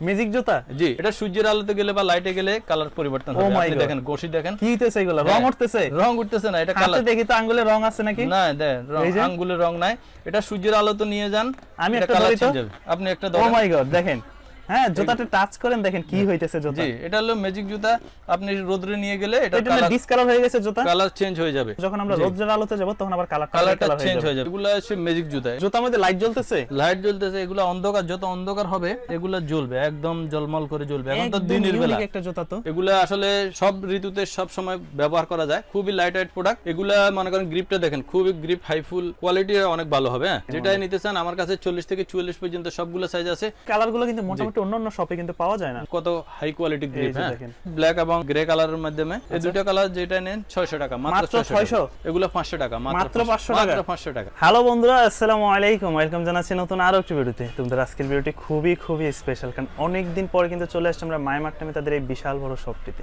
Magic জুতা? জি। এটা সূর্যের আলোতে গেলে বা লাইটে গেলে কালার পরিবর্তন Oh হবে। আপনি দেখেন গোশি দেখেন। কি হইতেছে এগুলো? রং হ্যাঁ। উঠতেছে? রং উঠতেছে না এটা কালার দেখি তো আঙ্গুলে রং আছে নাকি? না দেন আঙ্গুলে আঙ্গুলের রং নাই। এটা সূর্যের আলোতে নিয়ে যান আমি একটা কালার। আপনি একটা ও মাই গড দেখেন। হ্যাঁ জুতাটা টাচ করেন দেখেন কি হইতেছে জুতা। জি এটা হলো ম্যাজিক জুতা। আপনি রোদ্রে নিয়ে গেলে এটা ডিসকালার হয়ে গেছে জুতা। কালার চেঞ্জ হয়ে যাবে। যখন আমরা জি। রোদ্রের আলোতে যাব তখন আবার কালার কালার চেঞ্জ হয়ে হয়ে যাবে। যাবে। এগুলো হচ্ছে ম্যাজিক জুতা। জুতার মধ্যে লাইট জ্বলতেছে? লাইট জ্বলতেছে এগুলো অন্ধকার যত অন্ধকার হবে এগুলো জ্বলবে একদম জলমল করে জ্বলবে। এখন তো দিনের বেলা। একটা জুতা তো। এগুলা আসলে সব ঋতুতে সব সময় ব্যবহার করা যায়। খুবই লাইট ওয়েট প্রোডাক্ট এগুলা মনে করেন গ্রিপটা দেখেন খুবই গ্রিপ হাইফুল কোয়ালিটি অনেক ভালো হবে হ্যাঁ। যেটাই নিতে চান আমার কাছে চল্লিশ থেকে চুয়াল্লিশ পর্যন্ত সবগুলো সাইজ আছে। কালারগুলো কিন্তু মোটামুটি অন্য অন্যান্য শপে কিন্তু পাওয়া যায় না। কত হাই কোয়ালিটি গ্রিপ দেখেন। আচ্ছা। ব্ল্যাক এবং গ্রে কালারের মাধ্যমে এই দুটো কালার যেটা নেন ছয়শো টাকা মাত্র মাত্র 600 এগুলো পাঁচশো টাকা মাত্র 500 টাকা? মাত্র পাঁচশো টাকা। হ্যালো বন্ধুরা আসসালামু আলাইকুম। ওয়েলকাম জানাচ্ছি নতুন আরও একটি ভিডিওতে তোমাদের আজকের ভিডিওটি খুবই খুবই স্পেশাল কারণ অনেক দিন পরে কিন্তু চলে আসছে আমরা মায়ামার নামে তাদের এই বিশাল বড় শপটিতে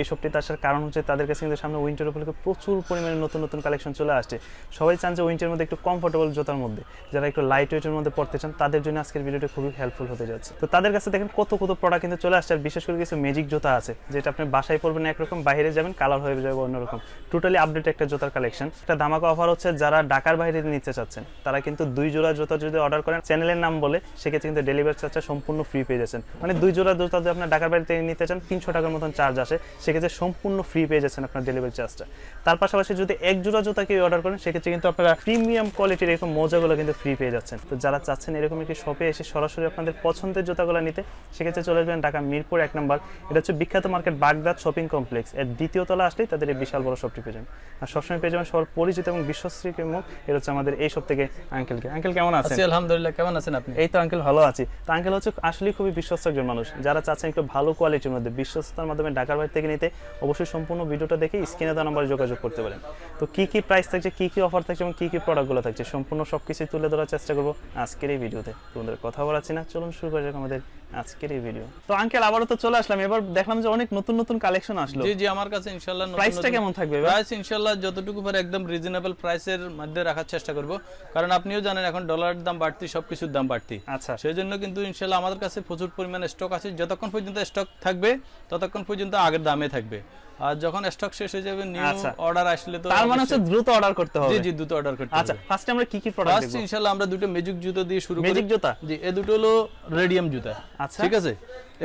এই শপটিতে আসার কারণ হচ্ছে তাদের কাছে কিন্তু সামনে উইন্টার উপলক্ষে প্রচুর পরিমাণে নতুন নতুন কালেকশন চলে আসছে। সবাই চান যে উইন্টারের মধ্যে একটু কমফোর্টেবল জোতার মধ্যে, যারা একটু লাইট ওয়েটের মধ্যে পড়তে চান, তাদের জন্য আজকের ভিডিওটি খুবই হেল্পফুল হতে যাচ্ছে। তো তাদের কাছে দেখেন কত কত প্রোডাক্ট কিন্তু চলে আসছে, আর বিশেষ করে কিছু ম্যাজিক জোতা আছে, যেটা আপনি বাসায় পরবেন একরকম, বাইরে যাবেন কালার হয়ে যাবে অন্যরকম। টোটালি আপডেট একটা জোতার কালেকশন একটা ধামাকা অফার হচ্ছে, যারা ঢাকার বাইরে নিতে চাচ্ছেন, তারা কিন্তু দুই জোড়া জোতা যদি অর্ডার করেন চ্যানেলের নাম বলে, সেক্ষেত্রে কিন্তু ডেলিভারি চার্জটা সম্পূর্ণ ফ্রি পেয়ে যাচ্ছেন। মানে দুই জোড়া জোতা যদি আপনার ঢাকার বাইরে নিতে চান, তিনশো টাকার মতন চার্জ আসে। সেক্ষেত্রে সম্পূর্ণ ফ্রি পেয়ে যাচ্ছেন আপনার ডেলিভারি চার্জটা তার পাশাপাশি যদি এক জোড়া জুতা কেউ অর্ডার করেন সেক্ষেত্রে কিন্তু আপনারা প্রিমিয়াম কোয়ালিটির এরকম মোজাগুলো কিন্তু ফ্রি পেয়ে যাচ্ছেন। তো যারা চাচ্ছেন এরকম একটি শপে এসে সরাসরি আপনাদের পছন্দের জুতাগুলো নিতে সেক্ষেত্রে চলে আসবেন ঢাকা মিরপুর এক নম্বর। এটা হচ্ছে বিখ্যাত মার্কেট বাগদাদ শপিং কমপ্লেক্স এর দ্বিতীয় তলা আসলেই তাদের এই বিশাল বড় শপটি পেয়ে যাবেন। আর সবসময় পেয়ে যাবেন সবার পরিচিত এবং বিশ্বশ্রী মুখ। এটা হচ্ছে আমাদের এই সব থেকে আঙ্কেলকে আঙ্কেল কেমন আছেন? আছি আলহামদুলিল্লাহ। কেমন আছেন আপনি? এই তো আঙ্কেল ভালো আছি। তো আঙ্কেল হচ্ছে আসলে খুবই বিশ্বস্ত একজন মানুষ। যারা চাচ্ছেন একটু ভালো কোয়ালিটির মধ্যে বিশ্বস্ততার মাধ্যমে ঢাকার বাইরে থেকে নিতে অবশ্যই সম্পূর্ণ ভিডিওটা দেখে স্ক্রিনে দেওয়া নাম্বারে যোগাযোগ করতে পারেন। তো কি কি প্রাইস থাকছে কি কি অফার থাকছে এবং কি কি প্রোডাক্টগুলো থাকছে সম্পূর্ণ সব কিছুই তুলে ধরার চেষ্টা করব আজকের এই ভিডিওতে। তোমাদের কথা বলাচ্ছি না চলুন শুরু করা যাক আমাদের আজকের এই ভিডিও তো আঙ্কেল আবারও তো চলে আসলাম এবার দেখলাম যে অনেক নতুন নতুন কালেকশন আসলো। জি জি আমার কাছে ইনশাআল্লাহ নতুন প্রাইসটা কেমন থাকবে প্রাইস ইনশাল্লাহ যতটুকু পারে একদম রিজনেবল প্রাইসের মধ্যে রাখার চেষ্টা করব। কারণ আপনিও জানেন এখন ডলারের দাম বাড়তি সবকিছুর দাম বাড়তি। আচ্ছা। সেই জন্য কিন্তু ইনশাল্লাহ আমাদের কাছে প্রচুর পরিমাণে স্টক আছে। যতক্ষণ পর্যন্ত স্টক থাকবে ততক্ষণ পর্যন্ত আগের দামে থাকবে। আর যখন স্টক শেষ হয়ে যাবে নিউ আচ্ছা। অর্ডার আসলে তো তার মানে হচ্ছে দ্রুত অর্ডার করতে হবে। জি জি দুটো অর্ডার করতে আচ্ছা ফার্স্টে আমরা কি কি প্রোডাক্ট ফার্স্ট ইনশাল্লাহ আমরা দুটো ম্যাজিক জুতো দিয়ে শুরু করি। ম্যাজিক জুতা? জি এই দুটো হলো রেডিয়াম জুতা। আচ্ছা। ঠিক আছে?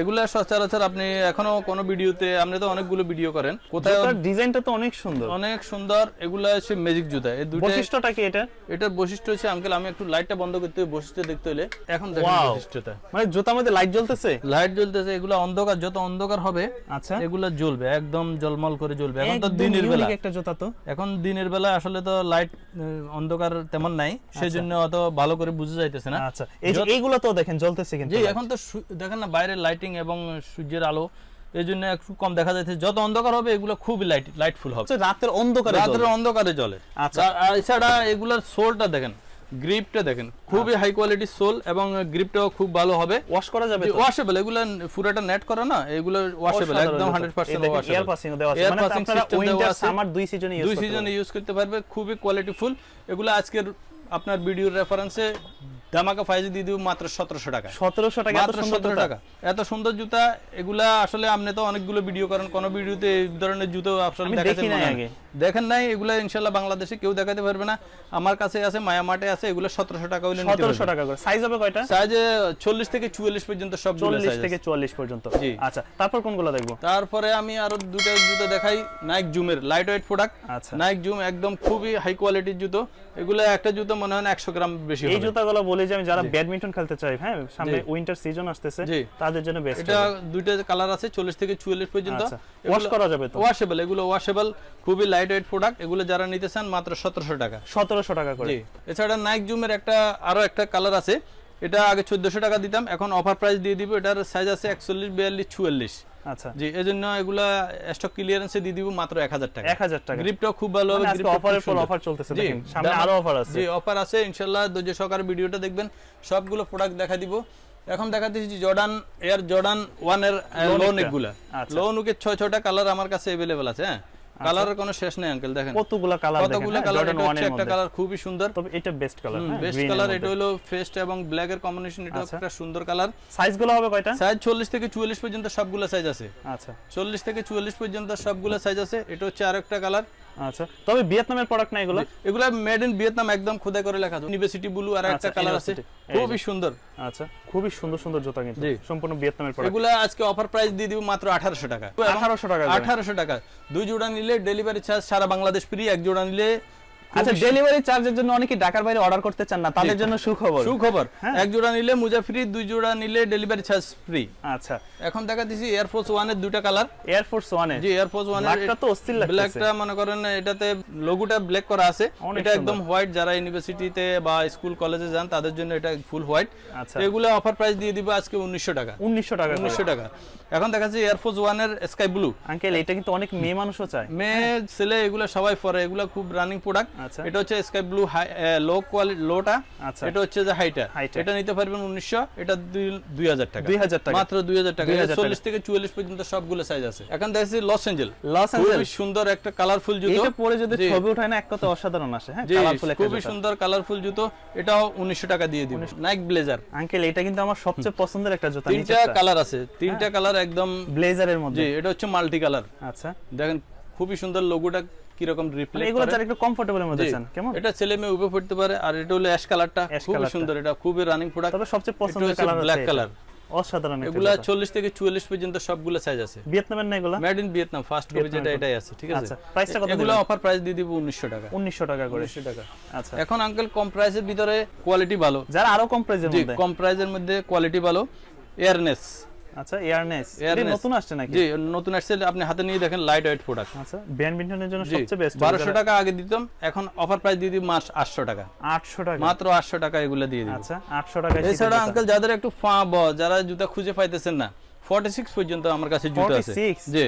এগুলা সচরাচর আপনি এখনও কোনো ভিডিওতে আপনি তো অনেকগুলো ভিডিও করেন। কোথায় ডিজাইনটা তো অনেক সুন্দর। অনেক সুন্দর এগুলা হচ্ছে ম্যাজিক জুতা। এই দুটো বৈশিষ্ট্যটা কি এটা? এটার বৈশিষ্ট্য হচ্ছে আঙ্কেল আমি একটু লাইটটা বন্ধ করতে হবে বৈশিষ্ট্য দেখতে হলে এখন দেখেন. বৈশিষ্ট্যটা। মানে জুতার মধ্যে লাইট জ্বলতেছে? লাইট জ্বলতেছে এগুলো অন্ধকার যত অন্ধকার হবে আচ্ছা। এগুলা জ্বলবে একদম জলমল করে জ্বলবে। এখন তো দিনের বেলা। একটা জুতা তো। এখন দিনের বেলা আসলে তো লাইট অন্ধকার তেমন নাই। সেই জন্য অত ভালো করে বুঝা যাইতেছে না। আচ্ছা। এইগুলো তো দেখেন জ্বলতেছে কিন্তু জি এখন তো দেখেন না বাইরে লাইটিং এবং সূর্যের আলো এই জন্য একটু কম দেখা যাচ্ছে যত অন্ধকার হবে এগুলো খুবই লাইট লাইটফুল হবে। হচ্ছে রাতের অন্ধকারে রাতের অন্ধকারে জ্বলে। আচ্ছা। এছাড়া এগুলার সোলটা দেখেন গ্রিপটা দেখেন খুবই হাই কোয়ালিটির সোল এবং গ্রিপটাও খুব ভালো হবে। ওয়াশ করা যাবে ওয়াশেবল এগুলো পুরোটা নেট করা না এগুলো ওয়াশেবল একদম 100% এয়ার ওয়াশেবল পাসিং দেওয়া আছে। মানে আপনারা উইন্টার আছে। সামার দুই সিজনে ইউজ দুই সিজনে ইউজ করতে পারবে খুবই কোয়ালিটিফুল এগুলো আজকের আপনার ভিডিওর রেফারেন্সে ধামাকা ফাইজে দিয়ে দিব মাত্র সতেরোশো টাকা 1700 টাকা মাত্র সুন্দর সতেরো জুতা। টাকা। এত সুন্দর জুতা এগুলা আসলে আপনি তো অনেকগুলো ভিডিও করেন কোন ভিডিওতে এই ধরনের জুতো আসলে আমি দেখাতে দেখি নাই মনে হয় না। আগে। দেখেন নাই এগুলা ইনশাল্লাহ বাংলাদেশে কেউ দেখাতে পারবে না। আমার কাছে আছে মায়া মাঠে আছে এগুলো সতেরোশো টাকা হইলে নিতে 1700 টাকা করে। সাইজ হবে কয়টা? সাইজে চল্লিশ থেকে চুয়াল্লিশ পর্যন্ত সব 40 থেকে 44 পর্যন্ত। জি। আচ্ছা তারপর কোনগুলো দেখব? তারপরে আমি আরও দুটো জুতো দেখাই নাইক জুমের লাইট ওয়েট প্রোডাক্ট আচ্ছা। নাইক জুম একদম খুবই হাই কোয়ালিটির জুতো। এগুলো একটা জুতো মনে হয় না একশো গ্রাম বেশি এই জুতাগুলো বলি যে আমি যারা ব্যাডমিন্টন খেলতে চাই হ্যাঁ সামনে উইন্টার সিজন আসতেছে। তাদের জন্য বেস্ট এটা দুইটা কালার আছে চল্লিশ থেকে চুয়াল্লিশ পর্যন্ত। আচ্ছা ওয়াশ করা যাবে তো? ওয়াশেবল এগুলো ওয়াশেবল খুবই লাইট ওয়েট প্রোডাক্ট এগুলো যারা নিতে চান মাত্র সতেরোশো টাকা। 1700 টাকা করে। এছাড়া নাইক জুমের একটা আরও একটা কালার আছে। এটা আগে চোদ্দশো টাকা দিতাম এখন অফার প্রাইস দিয়ে দিব এটার সাইজ আছে একচল্লিশ বিয়াল্লিশ চুয়াল্লিশ। আচ্ছা। জি এই জন্য এগুলা স্টক ক্লিয়ারেন্সে দিয়ে দিব মাত্র এক হাজার টাকা। 1000 টাকা। গ্রিপটাও খুব ভালো হবে মানে আজকে অফারের পর অফার চলতেছে দেখেন সামনে আরও অফার আছে। জি অফার আছে ইনশাল্লাহ ধৈর্য সহকারে ভিডিওটা দেখবেন। সবগুলো প্রোডাক্ট দেখা দিব। এখন দেখা দিচ্ছি জর্ডান এয়ার জর্ডান ওয়ানের Low লো neck টা। নেকগুলা আচ্ছা। লো নেকের ছয় ছয়টা কালার আমার কাছে অ্যাভেলেবেল আছে হ্যাঁ? কালারের কোনো শেষ নাই আঙ্কেল দেখেন। কতগুলো কালার কতগুলো কালার এটা হচ্ছে একটা কালার খুবই সুন্দর। তবে এটা বেস্ট কালার বেস্ট কালার এটা হলো ফেস্ট এবং ব্ল্যাক এর কম্বিনেশন এটা আচ্ছা। একটা সুন্দর কালার সাইজগুলো হবে কয়টা? সাইজ চল্লিশ থেকে চুয়াল্লিশ পর্যন্ত সবগুলো সাইজ আছে। আচ্ছা। চল্লিশ থেকে চুয়াল্লিশ পর্যন্ত সবগুলো সাইজ আছে এটা হচ্ছে আরেকটা কালার আচ্ছা তবে ভিয়েতনামের প্রোডাক্ট না এগুলো? এগুলো মেড ইন ভিয়েতনাম একদম খোদাই করে লেখা। আছে ইউনিভার্সিটি ব্লু আর একটা আচ্ছা, কালার আছে। খুবই সুন্দর। আচ্ছা খুবই সুন্দর সুন্দর জুতা কিন্তু। সম্পূর্ণ ভিয়েতনামের প্রোডাক্ট এগুলো আজকে অফার প্রাইস দিয়ে দিব মাত্র আঠারোশো টাকা। 1800 টাকা করে। আঠারোশো টাকা। দুই জোড়া নিলে ডেলিভারি চার্জ সারা বাংলাদেশ ফ্রি এক জোড়া নিলে আচ্ছা ডেলিভারি চার্জের জন্য অনেকে ঢাকার বাইরে অর্ডার করতে চান না তাদের জন্য সুখবর। সুখবর। হ্যাঁ। এক জোড়া নিলে মুজা ফ্রি দুই জোড়া নিলে ডেলিভারি চার্জ ফ্রি আচ্ছা। এখন দেখা দিছি এয়ারফোর্স ওয়ানের দুটা কালার এয়ারফোর্স ওয়ানে জি এয়ারফোর্স ওয়ান ব্ল্যাকটা তো অস্থির লাগতেছে। ব্ল্যাকটা মনে করেন এটাতে লোগোটা ব্ল্যাক করা আছে। এটা একদম হোয়াইট যারা ইউনিভার্সিটিতে বা স্কুল কলেজে যান তাদের জন্য এটা ফুল হোয়াইট আচ্ছা। এগুলো অফার প্রাইস দিয়ে দিব আজকে উনিশশো টাকা। উনিশশো টাকা করে। উনিশশো টাকা। এখন দেখা যাচ্ছে এয়ারফোর্স ওয়ানের স্কাই ব্লু আঙ্কেল এটা কিন্তু অনেক মেয়ে মানুষও চায়। মেয়ে ছেলে এগুলো সবাই পরে। এগুলো খুব রানিং প্রোডাক্ট এটা হচ্ছে স্কাই ব্লু লো কোয়ালিটি লোটা আচ্ছা। এটা হচ্ছে যে হাইটা। এটা নিতে পারবেন উনিশশো এটা দুই হাজার টাকা। দুই হাজার টাকা। মাত্র দুই হাজার টাকা। 2000 টাকা। চল্লিশ থেকে চুয়াল্লিশ পর্যন্ত সবগুলো সাইজ আছে। এখন দেখছি লস এঞ্জেল লস খুবই অ্যাঞ্জেলস সুন্দর একটা কালারফুল জুতো। এটা পরে যদি ছবি ওঠায় না এক কথা অসাধারণ আসে হ্যাঁ? কালারফুল খুবই সুন্দর কালারফুল জুতো। এটাও উনিশশো টাকা দিয়ে দিব। নাইক ব্লেজার আঙ্কেল এটা কিন্তু আমার সবচেয়ে পছন্দের একটা জুতা তিনটা কালার আছে। তিনটা কালার একদম ব্লেজারের জি মধ্যে এটা হচ্ছে মাল্টি কালার আচ্ছা। দেখেন খুবই সুন্দর লোগোটা কীরকম মানে রিপ্লেস এগুলো যারা একটু। কেমন? এটা ছেলে মেয়ে উপরে পড়তে পারে আর এটা হলো অ্যাশ কালারটা colourটা। সুন্দর এটা খুবই রানিং প্রোডাক্ট তবে সবচেয়ে পছন্দের কালার ব্ল্যাক কালার অসাধারণ একটা এগুলা জুতা। চল্লিশ থেকে চুয়াল্লিশ পর্যন্ত সবগুলো সাইজ আছে। ভিয়েতনামের না এগুলো? Made in Vietnam first copy যেটা এটাই আছে ঠিক আছে? আচ্ছা প্রাইসটা কত এগুলো অফার প্রাইস দিয়ে দিব উনিশশো টাকা। উনিশশো টাকা করে। উনিশশো টাকা। আচ্ছা। এখন আঙ্কেল কম প্রাইসের ভিতরে কোয়ালিটি ভালো। যারা আরও কম প্রাইসের মধ্যে। কম প্রাইসের মধ্যে কোয়ালিটি ভালো। এয়ারনেস আচ্ছা এয়ারনেস এটা নতুন আসছে নাকি? জি নতুন আসছে আপনি হাতে নিয়ে দেখেন লাইট ওয়েট প্রোডাক্ট আচ্ছা ব্যাডমিন্টনের জন্য সবচেয়ে বেস্ট 1200 টাকা আগে দিতাম এখন অফার প্রাইস দিয়ে দিই মাস আটশো টাকা। 800 টাকা। মাত্র আটশো টাকা এগুলো দিয়ে দিই আচ্ছা 800 টাকা এছাড়া আঙ্কেল যাদের একটু ফা ব যারা জুতা খুঁজে পাইতেছেন না 46 পর্যন্ত আমার কাছে জুতা আছে। 46? জি।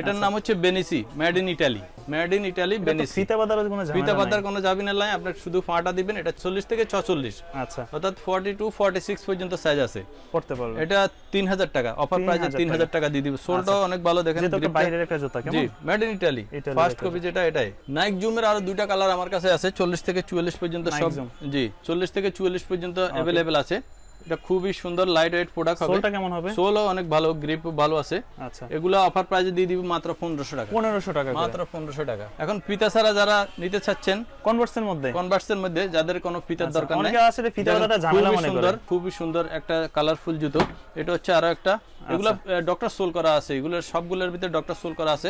এটার নাম হচ্ছে বেনিসি made in Italy made in Italy বেনিসি ফিতা বাদারের কোনো ঝামেলা পিতা নাই। পাতার কোনো যাবি না লাই আপনার শুধু ফাটা দিবেন এটা 40 থেকে 46 আচ্ছা অর্থাৎ 42 46 পর্যন্ত সাইজ আছে করতে পারবে এটা 3000 টাকা অফার প্রাইসে 3000 3000 টাকা দিয়ে দিব সোলটাও অনেক ভালো দেখেন যেহেতু একটা gripটা। বাইরের একটা জুতা জি কেমন made in Italy Italy first একটা কপি যেটা এটাই নাইক জুমের আরো দুইটা কালার আমার কাছে আছে 40 থেকে 44 পর্যন্ত Nike সব Zoom। জি 40 থেকে 44 পর্যন্ত अवेलेबल আছে এটা খুবই সুন্দর লাইট ওয়েট প্রোডাক্ট হবে। সোলটা কেমন হবে? সোলও অনেক ভালো গ্রিপ ভালো আছে। আচ্ছা। এগুলো অফার প্রাইসে দিয়ে দিব মাত্র 1500 টাকা। 1500 টাকা মাত্র 1500 টাকা। এখন ফিতা ছাড়া যারা নিতে চাচ্ছেন কনভার্সের মধ্যে? কনভার্সের মধ্যে যাদের কোনো ফিতার দরকার নেই অনেকে আসলে ফিতা বাদাটা ঝামেলা মনে করে। সুন্দর খুবই সুন্দর একটা কালারফুল জুতো। এটা হচ্ছে আরও একটা। এগুলো ডক্টর সোল করা আছে। এগুলো সবগুলোর ভিতরে ডক্টর সোল করা আছে।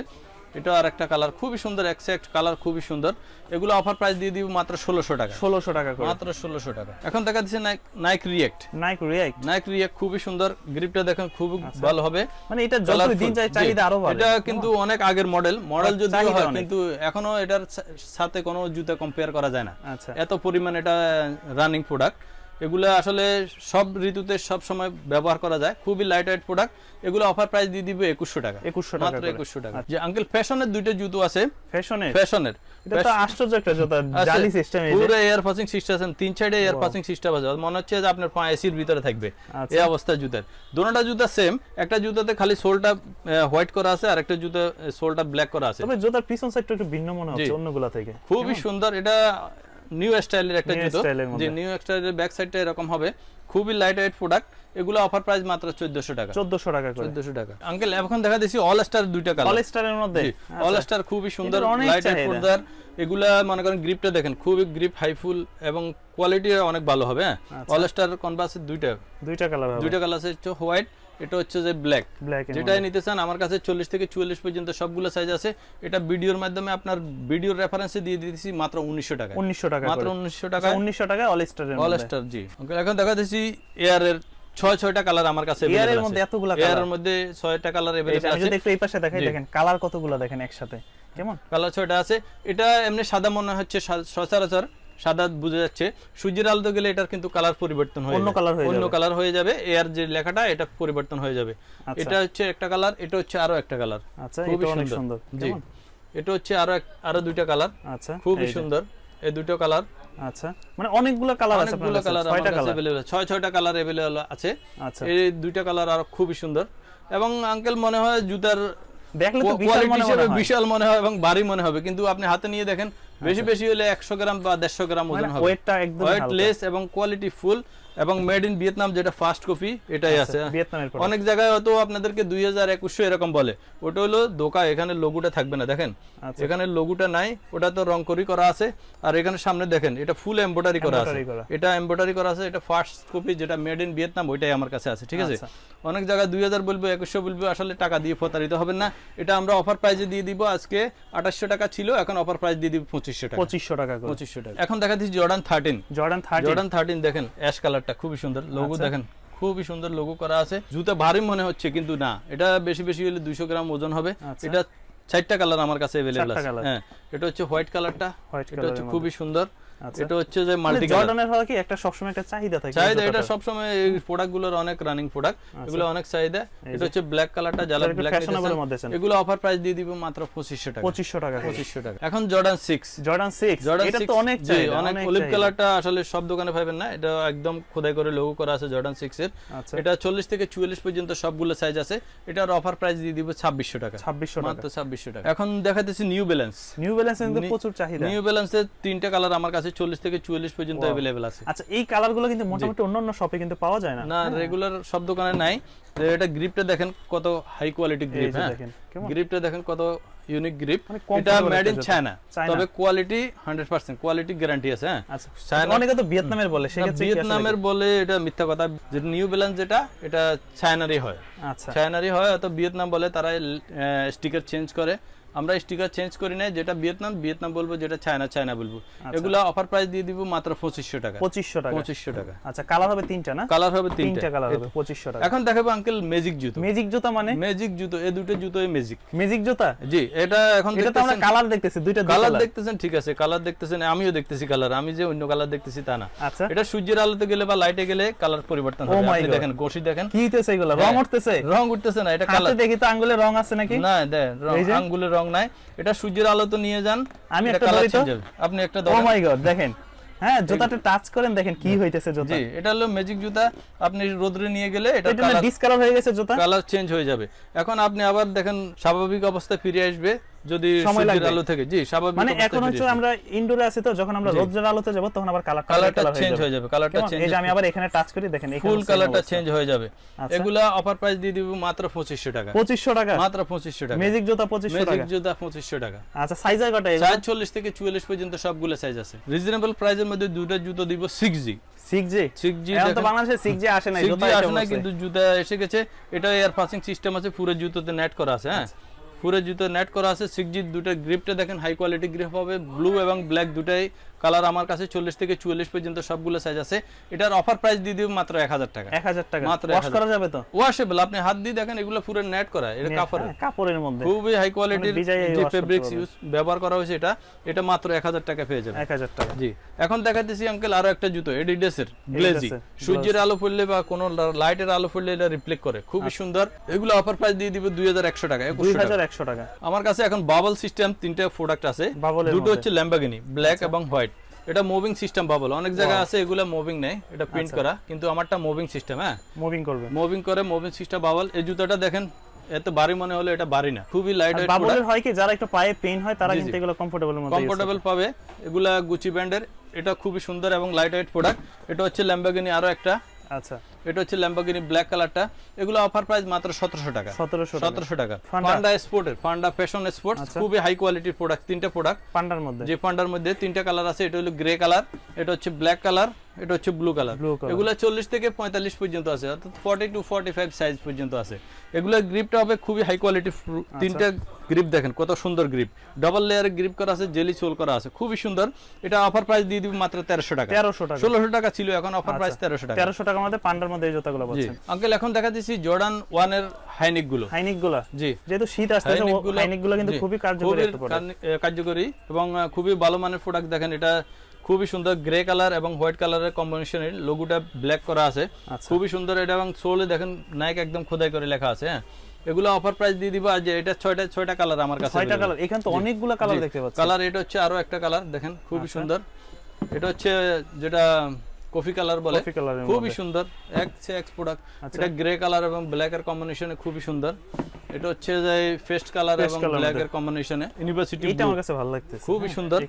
এটা আর একটা কালার খুবই সুন্দর এক্সাক্ট কালার খুবই সুন্দর। এগুলো অফার প্রাইস দিয়ে দিব মাত্র ষোলোশো টাকা। 1600 টাকা করে। মাত্র ষোলোশো টাকা। এখন দেখা দিচ্ছে Nike React Nike React Nike React খুবই সুন্দর গ্রিপটা দেখেন খুবই ভালো হবে। মানে এটা যত দিন যায়। চাহিদা আরও বাড়ে। এটা কিন্তু অনেক আগের মডেল মডেল যদি হয় কিন্তু এখনও এটার সাথে কোনো জুতা কম্পেয়ার করা যায় না। আচ্ছা। এত পরিমাণ এটা রানিং প্রোডাক্ট এগুলো আসলে সব ঋতুতে সব সময় ব্যবহার করা যায়। খুবই লাইট ওয়েট প্রোডাক্ট এগুলো অফার প্রাইস দিয়ে দিবে একুশশো টাকা। 2100 টাকা মাত্র। একুশশো টাকা। যে আঙ্কেল ফ্যাশনের দুইটা জুতো আছে। ফ্যাশনে ফ্যাশনের। এটা তো আশ্চর্য একটা জুতা জালি সিস্টেম পুরো এয়ার পাসিং সিস্টেম আছে। তিন সাইডে এয়ার পাসিং সিস্টেম আছে। মনে হচ্ছে যে আপনার পা এসির ভিতরে থাকবে। আচ্ছা। এই অবস্থা জুতার। দুটোটা জুতা সেম একটা জুতাতে খালি সোলটা হোয়াইট করা আছে। আর একটা জুতা সোলটা ব্ল্যাক করা আছে। তবে জুতার পিছন সাইডটা একটু ভিন্ন মনে হচ্ছে অন্যগুলা থেকে। খুবই সুন্দর। এটা নিউ স্টাইলের একটা জুতো যে নিউ স্টাইলের ব্যাক সাইডটা এরকম হবে। খুবই লাইট ওয়েট প্রোডাক্ট এগুলো অফার প্রাইস মাত্র 1400 টাকা। 1400 টাকা করে। 1400 টাকা। আঙ্কেল এখন দেখা দিছি অল স্টার দুইটা কালার পলিস্টারের মধ্যে? অল স্টার খুবই সুন্দর লাইট ওয়েট। পর্দার এগুলা মনে করেন গ্রিপটা দেখেন খুবই গ্রিপ হাইফুল এবং কোয়ালিটি অনেক ভালো হবে হ্যাঁ? আচ্ছা। অল স্টার কনভার্সের দুইটা। দুইটা কালার হবে। দুইটা কালার আছে হোয়াইট এটা হচ্ছে যে ব্ল্যাক যেটাই নিতে চান আমার কাছে চল্লিশ থেকে চুয়াল্লিশ পর্যন্ত সবগুলো সাইজ আছে। এটা ভিডিওর মাধ্যমে আপনার ভিডিওর রেফারেন্সে দিয়ে দিতেছি মাত্র উনিশশো টাকা 1900 টাকা মাত্র উনিশশো টাকা 1900 টাকা অলিস্টারের অল স্টার জি। Okay, এখন দেখা দিচ্ছি এয়ারের ছয় ছয়টা কালার আমার কাছে এর মধ্যে। এতগুলা Air এর মধ্যে ছয়টা কালার এভেলেবল আছে যদি একটু এই পাশে দেখাই দেখেন কালার কতগুলো দেখেন একসাথে। কেমন? কালার ছয়টা আছে। এটা এমনি সাদা মনে হচ্ছে সচরাচর। সাদা বোঝা যাচ্ছে সূর্যের আলোতে গেলে এটার কিন্তু কালার পরিবর্তন হয়ে অন্য যাবে। colour হয়ে অন্য যাবে। কালার হয়ে যাবে এর যে লেখাটা এটা পরিবর্তন হয়ে যাবে আচ্ছা। এটা হচ্ছে একটা কালার এটা হচ্ছে আরো একটা কালার আচ্ছা খুবই এটা অনেক সুন্দর সুন্দর জি কেমন? এটা হচ্ছে আরো এক- আরো দুইটা কালার আচ্ছা খুবই এই যে, সুন্দর এই দুটো কালার আচ্ছা মানে অনেকগুলো কালার আছে অনেকগুলো আপনার কালার কাছে আমার ছয়টা কাছে কালার available আছে। ছয় ছয়টা কালার अवेलेबल আছে আচ্ছা এই দুইটা কালার আরো খুবই সুন্দর এবং আঙ্কেল মনে হয় জুতার দেখলে তো বিশাল কোয়ালিটি মনে হিসেবে মনে হয়। বিশাল মনে হয় এবং ভারী মনে হবে কিন্তু আপনি হাতে নিয়ে দেখেন বেশি বেশি হলে একশো গ্রাম বা দেড়শো গ্রাম ওজন মানে হবে। ওয়েটটা একদম ওয়েটলেস এবং কোয়ালিটি ফুল এবং মেড ইন ভিয়েতনাম যেটা ফার্স্ট কপি এটাই আছে। আচ্ছা, product। অনেক জায়গায় হয়তো আপনাদেরকে দুই হাজার একুশশো এরকম বলে। ওটা হলো দোকা এখানে লোগোটা থাকবে না দেখেন। আচ্ছা। এখানে লোগোটা নাই ওটা তো রং করি করা আছে। আর এখানে সামনে দেখেন এটা ফুল এমব্রয়ডারি করা আছে। এটা এমব্রয়ডারি করা আছে এটা ফার্স্ট কপি যেটা মেড ইন ভিয়েতনাম ওইটাই আমার কাছে আছে ঠিক আছে? আচ্ছা। অনেক জায়গায় দুই হাজার বলব একুশশো বলব আসলে টাকা দিয়ে প্রতারিত হবেন না। এটা আমরা অফার প্রাইজে দিয়ে দিব আজকে আঠাশশো টাকা ছিল এখন অফার প্রাইস দিয়ে দিব পঁচিশশো টাকা। পঁচিশশো টাকা পঁচিশশো টাকা। এখন দেখা দিচ্ছি Jordan thirteen Jordan thirty Jordan thirteen দেখেন অ্যাশ কালারটা খুবই সুন্দর। লোগো আচ্ছা। দেখেন খুবই সুন্দর লোগো করা আছে। জুতা ভারী মনে হচ্ছে কিন্তু না। এটা বেশি বেশি হলে দুইশো গ্রাম ওজন হবে। আচ্ছা। এটা চারটা কালার আমার কাছে অ্যাভেলেবল আছে। হ্যাঁ এটা হচ্ছে হোয়াইট কালারটা। এটা হচ্ছে খুবই সুন্দর। এটা হচ্ছে যে মানে মাল্টি জর্ডানের হওয়া কি? একটা সবসময় একটা চাহিদা থাকে চাহিদা এটা সবসময় এই প্রোডাক্টগুলোর অনেক রানিং প্রোডাক্ট এগুলো অনেক চাহিদা। এটা হচ্ছে ব্ল্যাক কালারটা একটু ব্ল্যাক মধ্যে আছেন। এগুলো অফার প্রাইস দিয়ে দিব মাত্র পঁচিশশো টাকা। পঁচিশশো টাকা করে। পঁচিশশো টাকা। এখন Jordan six Jordan six Jordan এটা তো অনেক চাহিদা অনেক অলিভ কালারটা আসলে সব দোকানে পাবেন না। এটা একদম খোদাই করে লোগো করা আছে জর্ডান সিক্স এর। আচ্ছা। এটা চল্লিশ থেকে চুয়াল্লিশ পর্যন্ত সবগুলো সাইজ আছে। এটার অফার প্রাইস দিয়ে দিব ছাব্বিশশো টাকা। ছাব্বিশশো টাকা। মাত্র ছাব্বিশশো টাকা। এখন দেখাতেছি নিউ ব্যালেন্স নিউ ব্যালেন্স কিন্তু প্রচুর চাহিদা। নিউ ব্যালেন্সের তিনটা কালার আমার কাছে চল্লিশ থেকে চুয়াল্লিশ পর্যন্ত অ্যাভেলেবেল আছে। আচ্ছা এই কালারগুলো কিন্তু মোটামুটি অন্যান্য শপে কিন্তু পাওয়া যায় না? না রেগুলার সব দোকানে নাই। এটা গ্রিপটা দেখেন কত হাই কোয়ালিটি গ্রিপ হ্যাঁ? গ্রিপটা দেখেন কত ইউনিক গ্রিপ মানে এটা মেড ইন চায়না। তবে quality hundred percent quality guarantee আছে হ্যাঁ? আচ্ছা অনেকে তো ভিয়েতনামের বলে সেক্ষেত্রে ভিয়েতনামের বলে এটা মিথ্যা কথা। যে নিউ ব্যালেন্স যেটা এটা চায়নারই হয়। আচ্ছা। চায়নারই হয় অত ভিয়েতনাম বলে তারা স্টিকার চেঞ্জ করে। আমরা স্টিকার চেঞ্জ করি না যেটা ভিয়েতনাম ভিয়েতনাম বলব যেটা চায়না চায়না বলব। এগুলা অফার প্রাইস দিয়ে দিব মাত্র পঁচিশশো টাকা। পঁচিশশো টাকা। পঁচিশশো টাকা। আচ্ছা কালার হবে তিনটা না? কালার হবে তিনটা। তিনটা কালার হবে পঁচিশশো টাকা। এখন দেখাবো আঙ্কেল ম্যাজিক জুতো। ম্যাজিক জুতা মানে? ম্যাজিক জুতো এই দুটো জুতোই ম্যাজিক ম্যাজিক জুতা? জি এটা এখন এটা তো আমরা কালার দেখতেছি দুইটা কালার দেখতেছেন ঠিক আছে কালার দেখতেছেন আমিও দেখতেছি কালার আমি যে অন্য কালার দেখতেছি তা না। আচ্ছা। এটা সূর্যের আলোতে গেলে বা লাইটে গেলে কালার পরিবর্তন হবে। Oh আপনি দেখেন গোশি দেখেন। কি হইতেছে এগুলো? রং হ্যাঁ। উঠতেছে? রং উঠতেছে না এটা কালার দেখি তো আঙ্গুলে রং আছে নাকি? না দেখ রং এই যে? আঙ্গুলের রং নাই। এটা সূর্যের আলো তো নিয়ে যান। আমি একটা দড়ি ধরি তো? আপনি একটা ও মাই গড দেখেন। হ্যাঁ জুতাটা টাচ করেন দেখেন কি হইতেছে জুতা। জি এটা হলো ম্যাজিক জুতা। আপনি রোদরে নিয়ে গেলে এটা এটা কালার ডিসকালার হয়ে গেছে জুতা? কালার চেঞ্জ হয়ে যাবে। এখন আপনি আবার দেখেন স্বাভাবিক অবস্থায় ফিরে আসবে। যদি সময় লাগবে। আলো থেকে জি স্বাভাবিক মানে এখন হচ্ছে আমরা ইনডোরে আছি তো যখন আমরা রোদ্রের আলোতে যাব তখন আবার কালার কালারটা চেঞ্জ হয়ে যাবে। কালারটা চেঞ্জ এই যে আমি আবার এখানে টাচ করি দেখেন ফুল কালারটা চেঞ্জ হয়ে যাবে। আচ্ছা। এগুলা অফার প্রাইস দিয়ে দিব মাত্র পঁচিশশো টাকা। পঁচিশশো টাকা? মাত্র পঁচিশশো টাকা। ম্যাজিক জুতা পঁচিশশো ম্যাজিক জুতা পঁচিশশো টাকা। আচ্ছা সাইজ থেকে চুয়াল্লিশ পর্যন্ত সবগুলো সাইজ আছে। রিজনেবল প্রাইসের মধ্যে দুটো জুতো দিব six G six G six G এখন তো বাংলাদেশে সিক্স জি আসে নাই জুতা আসে না কিন্তু জুতা এসে গেছে। এটা এয়ার পাসিং সিস্টেম আছে পুরো জুতোতে নেট করা আছে হ্যাঁ? পুরো জুতো নেট করা আছে। সিক্স জি দুটো গ্রিপটা দেখেন হাই কোয়ালিটি গ্রিপ হবে। ব্লু এবং ব্ল্যাক দুটাই কালার আমার কাছে চল্লিশ থেকে চুয়াল্লিশ পর্যন্ত সবগুলো সাইজ আছে। এটার অফার প্রাইস দিয়ে দিব মাত্র এক হাজার টাকা। এক হাজার টাকা। মাত্র ওয়াশ করা যাবে তো? ওয়াশেবল আপনি হাত দিয়ে দেখেন এগুলো পুরো নেট করা এটা কাপড়ের। হ্যাঁ, কাপড়ের মধ্যে। খুবই হাই কোয়ালিটির যে ফেব্রিক্স ইউজ ব্যবহার করা হয়েছে এটা এটা মাত্র এক হাজার টাকা পেয়ে যাবে এক হাজার টাকা। জি। এখন দেখাতেছি আঙ্কেল আরও একটা জুতো এডিডাসের গ্লেজি Adidas-এর, সূর্যের আলো পড়লে বা কোনো লাইটের আলো পড়লে এটা রিফ্লেক্ট করে খুবই সুন্দর। এগুলো অফার প্রাইস দিয়ে দিবে দুই হাজার একশো টাকা আচ্ছা। দুই 2100 টাকা হাজার একশো টাকা। আমার কাছে এখন বাবল সিস্টেম তিনটা প্রোডাক্ট আছে। দুটো আচ্ছা। হচ্ছে ল্যাম্বাগিনি ব্ল্যাক এবং হোয়াইট এটা মুভিং সিস্টেম বাবল অনেক জায়গায় আছে এগুলো মুভিং নেই এটা প্রিন্ট আচ্ছা। করা কিন্তু আমারটা মুভিং সিস্টেম হ্যাঁ? মুভিং করবে। মুভিং করে মুভিং সিস্টেম বাবল এই জুতাটা দেখেন এত ভারী মনে হলো এটা ভারী না। খুবই লাইট ওয়েট বাবলের হয় কি যারা একটু পায়ে পেইন হয় তারা কিন্তু এগুলো কমফোর্টেবল মধ্যে কমফোর্টেবল পাবে। এগুলা গুচি ব্র্যান্ডের এটা খুবই সুন্দর এবং লাইট ওয়েট প্রোডাক্ট এটা হচ্ছে ল্যাম্বরগিনি আরও একটা। আচ্ছা। এটা হচ্ছে ল্যাম্বাগিনি ব্ল্যাক কালারটা এগুলো অফার প্রাইস মাত্র সতেরোশো টাকা। সতেরোশো টাকা। সতেরোশো টাকা। পান্ডা স্পোর্টের পান্ডা ফ্যাশন স্পোর্টস আচ্ছা। খুবই হাই কোয়ালিটির প্রোডাক্ট তিনটা প্রোডাক্ট পান্ডার মধ্যে। যে পান্ডার মধ্যে তিনটা কালার আছে এটা হলো গ্রে কালার এটা হচ্ছে ব্ল্যাক কালার এটা হচ্ছে ব্লু কালার এগুলো চল্লিশ থেকে পঁয়তাল্লিশ পর্যন্ত আছে অর্থাৎ forty two forty five size পর্যন্ত আছে। এগুলো গ্রিপটা হবে খুবই হাই কোয়ালিটি আচ্ছা। তিনটা গ্রিপ দেখেন কত সুন্দর গ্রিপ ডাবল লেয়ারের গ্রিপ করা আছে জেলি সোল করা আছে খুবই সুন্দর। এটা অফার প্রাইস দিয়ে দিব মাত্র তেরোশো টাকা। তেরোশো টাকা। ষোলোশো টাকা ছিল এখন অফার প্রাইস তেরোশো টাকা। তেরোশো টাকার মধ্যে পান্ডার মধ্যে এই জুতাগুলো পাচ্ছেন। আঙ্কেল এখন দেখা দিচ্ছি জর্ডান ওয়ানের হাইনিকগুলো হাইনিকগুলা জি। যেহেতু শীত হাইনিকগুলো- হাইনিকগুলো কিন্তু খুবই কার্যকরী একটা। কার্যকরী এবং খুবই ভালো মানের প্রোডাক্ট দেখেন এটা খুবই সুন্দর গ্রে কালার এবং হোয়াইট কালারের কম্বিনেশনের লোগোটা ব্ল্যাক করা আছে। আচ্ছা। খুবই সুন্দর এটা এবং সোলে দেখেন নাইক একদম খোদাই করে লেখা আছে হ্যাঁ। এগুলো অফার প্রাইস দিয়ে দিব আর যে এটা ছয়টা ছয়টা কালার আমার কাছে ছয়টা কালার এখানে তো অনেকগুলো কালার দেখতে পাচ্ছি। কালার এটা হচ্ছে আরও একটা কালার দেখেন খুবই আচ্ছা। সুন্দর। এটা হচ্ছে যেটা কফি কালার বলে। খুবই সুন্দর। এক সে এক প্রোডাক্ট আচ্ছা। এটা গ্রে কালার এবং ব্ল্যাক এর কম্বিনেশনে খুবই সুন্দর। এটা হচ্ছে যে ফেস্ট কালার এবং ব্ল্যাক এর কম্বিনেশনে ইউনিভার্সিটি এইটা আমার কাছে ভালো লাগতেছে। খুবই হ্যাঁ, সুন্দর।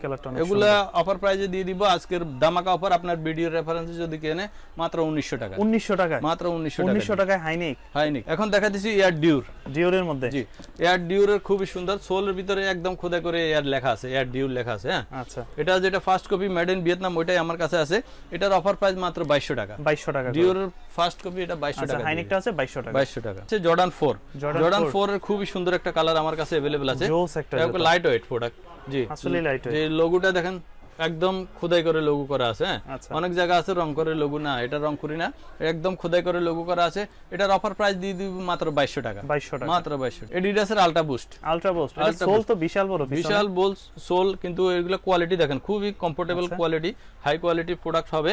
এগুলা অফার প্রাইজে দিয়ে দিব। আজকের দামাকা অফার আপনার ভিডিও রেফারেন্সে যদি কেনে মাত্র উনিশশো টাকা। উনিশশো টাকা মাত্র উনিশশো টাকা। উনিশশো টাকায় হাইনিক হয়নি এখন দেখা দিচ্ছি এয়ার ডিউর ডিওরের মধ্যে? জি। এয়ার ডিউরের খুবই সুন্দর। সোলের ভিতরে একদম খোদাই করে এয়ার লেখা আছে। এয়ার ডিউর লেখা আছে হ্যাঁ। আচ্ছা। এটা যেটা first copy made in Vietnam ওইটাই আমার কাছে আছে। এটার অফার প্রাইস মাত্র 2200 টাকা। 2200 টাকা ডিওর ফার্স্ট কপি এটা বাইশশো আচ্ছা টাকা। হাইনিকটা আছে 2200 টাকা। 2200 টাকা। আছে জর্ডান 4 জর্ডান 4 ফোর এর খুবই সুন্দর একটা কালার আমার কাছে अवेलेबल আছে। জোস একটা। লাইট ওয়েট প্রোডাক্ট জি। আসলে লাইট ওয়েট এই লোগোটা দেখেন একদম খোদাই করে লোগো করা আছে হ্যাঁ? আচ্ছা। অনেক জায়গা আছে রং করে লোগো না এটা রং করি না একদম খোদাই করে লোগো করা আছে। এটার অফার প্রাইস দিয়ে দিব মাত্র বাইশশো টাকা। বাইশশো টাকা। মাত্র বাইশশো। এডিডাসের আলটা বুস্ট আলট্রা বোস্ট এটা সোল তো বিশাল বড় বিশাল বোল সোল কিন্তু এগুলো কোয়ালিটি দেখেন খুবই comfortable. Quality high quality product হবে।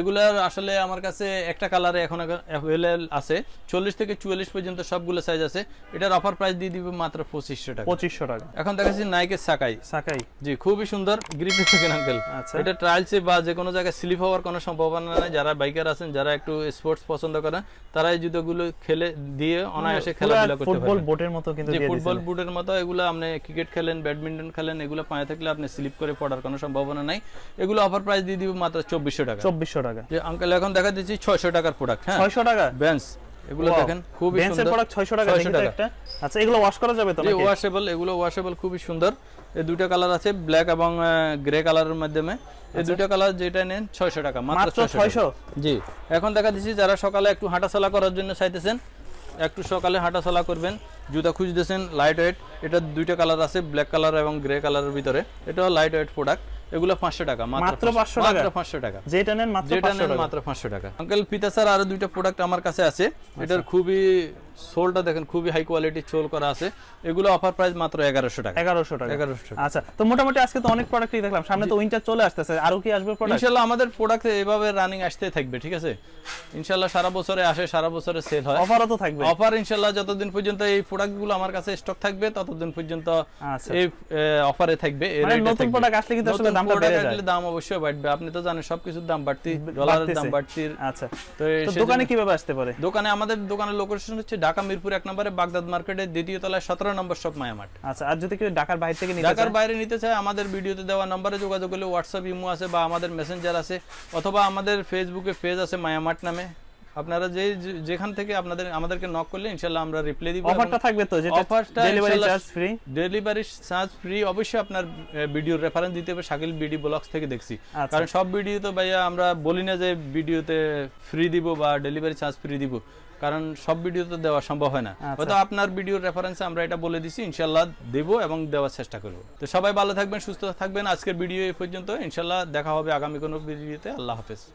এগুলার আসলে আমার কাছে একটা কালারে এখন অ্যাভেলেবল আছে। চল্লিশ থেকে চুয়াল্লিশ পর্যন্ত সবগুলো সাইজ আছে। এটার অফার প্রাইস দিয়ে দিবে মাত্র পঁচিশশো টাকা। পঁচিশশো টাকা। এখন দেখাচ্ছি নাইকের সাকাই সাকাই জি খুবই সুন্দর গ্রিপে থাকেন আঙ্কেল আচ্ছা। এটা ট্রায়ালসে বা যে কোনো জায়গায় স্লিপ হওয়ার কোনো সম্ভাবনা নেই। যারা বাইকার আছেন যারা একটু স্পোর্টস পছন্দ করেন তারা এই জুতোগুলো খেলে দিয়ে অনায়াসে খেলাধুলা করতে ফুটবল পারবেন। বোটের মতো কিন্তু দিয়ে ফুটবল বুটের মতো এগুলো আপনি ক্রিকেট খেলেন ব্যাডমিন্টন খেলেন এগুলো পায়ে থাকলে আপনি স্লিপ করে পড়ার কোনো সম্ভাবনা নাই। এগুলো অফার প্রাইস দিয়ে দিব মাত্র চব্বিশশো টাকা। চব্বিশশো টাকা। যে আঙ্কেল এখন দেখা দিচ্ছি ছয়শো টাকার প্রোডাক্ট হ্যাঁ? ছয়শো টাকা? বেঞ্চ এগুলো দেখেন খুবই সুন্দর। প্রোডাক্ট ছয়শো টাকা 600 টাকা। একটা। আচ্ছা এগুলো ওয়াশ করা যাবে তো নাকি? ওয়াশেবল এগুলো ওয়াশেবল খুবই সুন্দর। এই দুটো কালার আছে ব্ল্যাক এবং গ্রে কালারের মাধ্যমে। এই দুটো কালার যেটা নেন ছয়শো টাকা। মাত্র 600 জি। এখন দেখা দিচ্ছি যারা সকালে একটু হাঁটাচলা করার জন্য চাইতেছেন একটু সকালে হাঁটাচলা করবেন জুতা খুঁজতেছেন লাইট ওয়েট এটা দুইটা কালার আছে ব্ল্যাক কালার এবং গ্রে কালারের ভিতরে। এটা লাইট ওয়েট প্রোডাক্ট এগুলো পাঁচশো টাকা মাত্র 500 টাকা? মাত্র পাঁচশো টাকা যেটা নেন মাত্র যেটা পাঁচশো নেন টাকা মাত্র পাঁচশো টাকা আঙ্কেল পিতা স্যার আরও দুইটা প্রোডাক্ট আমার কাছে আছে আচ্ছা। এটার খুবই সোলটা দেখেন খুবই হাই কোয়ালিটির সোল করা আছে। এগুলো অফার প্রাইস মাত্র এগারোশো টাকা। এগারোশো টাকা। এগারোশো টাকা। আচ্ছা তো মোটামুটি আজকে তো অনেক প্রোডাক্টই দেখলাম। সামনে তো উইন্টার চলে আসতেছে। আরও কি আসবে প্রোডাক্ট ইনশাল্লাহ আমাদের প্রোডাক্ট এভাবে রানিং আসতে থাকবে ঠিক আছে? ইনশাল্লাহ সারা বছরে আসে সারা বছরে সেল হয়। অফারও তো থাকবে। অফার ইনশাল্লাহ যতদিন পর্যন্ত এই প্রোডাক্টগুলো আমার কাছে স্টক থাকবে ততদিন পর্যন্ত আচ্ছা। এই অফারে থাকবে মানে নতুন। প্রোডাক্ট আসলে কিন্তু আসলে দামটা বেড়ে যায়। দাম অবশ্যই বাড়বে। আপনি তো জানেন সবকিছুর দাম বাড়তি ডলারের দাম বাড়তি আচ্ছা। তো দোকানে কীভাবে আসতে পারে? দোকানে আমাদের দোকানের লোকেশন হচ্ছে ঢাকা মিরপুর এক নম্বরে বাগদাদ মার্কেটের দ্বিতীয় তলায় সতেরো নম্বর শপ মায়ামাট। আচ্ছা আর যদি কেউ ঢাকার বাইরে থেকে ঢাকার বাইরে নিতে চায় আমাদের ভিডিওতে দেওয়া নম্বরে যোগাযোগ করলে হোয়াটসঅ্যাপ ইমো আছে বা আমাদের মেসেঞ্জার আছে অথবা আমাদের ফেসবুকে পেজ আছে মায়ামাট নামে। আপনারা যে যেখান থেকে আপনাদের আমাদেরকে নক করলে ইনশাল্লাহ আমরা রিপ্লাই দিব অফারটা থাকবে তো যেটা অফারটা delivery charge free delivery charge free অবশ্যই আপনার ভিডিওর রেফারেন্স দিতে হবে শাকিল বিডি ব্লগস থেকে দেখছি। আচ্ছা। কারণ সব ভিডিও তো ভাইয়া আমরা বলি না যে ভিডিওতে ফ্রি দিব বা ডেলিভারি চার্জ ফ্রি দিব। কারণ সব ভিডিও তো দেওয়া সম্ভব হয় না। আচ্ছা। হয়তো আপনার ভিডিওর রেফারেন্সে আমরা এটা বলে দিছি ইনশাল্লাহ দেবো এবং দেওয়ার চেষ্টা করব। তো সবাই ভালো থাকবেন সুস্থ থাকবেন। আজকের ভিডিও এই পর্যন্ত। ইনশাল্লাহ দেখা হবে আগামী কোনো ভিডিওতে আল্লাহ হাফেজ।